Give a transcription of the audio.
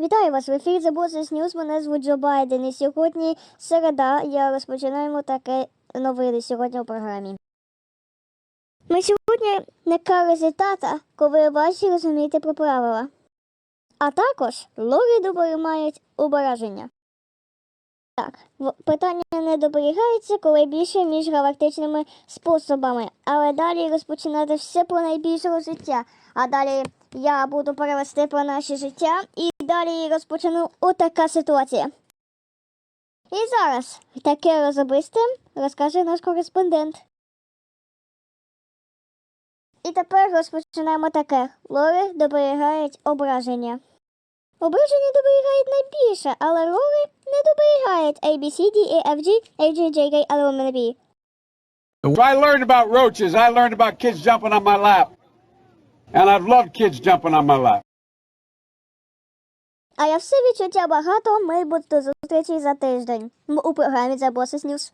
Вітаю вас в ефірі Bosses News. Мене звуть Джо Байден. І сьогодні середа. Я розпочинаємо таке новини сьогодні у програмі. Ми сьогодні не кари тата, коли бачите розумієте про правила. А також лорі добрі мають ображення. Так, питання не доберігається, коли більше між галактичними способами. Але далі розпочинати все про найбільшого життя. А далі я буду перевести про наше життя і далі розпочну отака ситуація. І зараз таке розобисте розкаже наш кореспондент. І тепер розпочинаємо таке. Лори доберігають ображення. Ображення доберігають найбільше, але лори не доберігають A, B, C, D. I learned about roaches, I learned about kids jumping on my lap. And I've loved kids jumping on my lap. А я все відчуття багато. Будемо зустрічі за тиждень у програмі The Bosses News.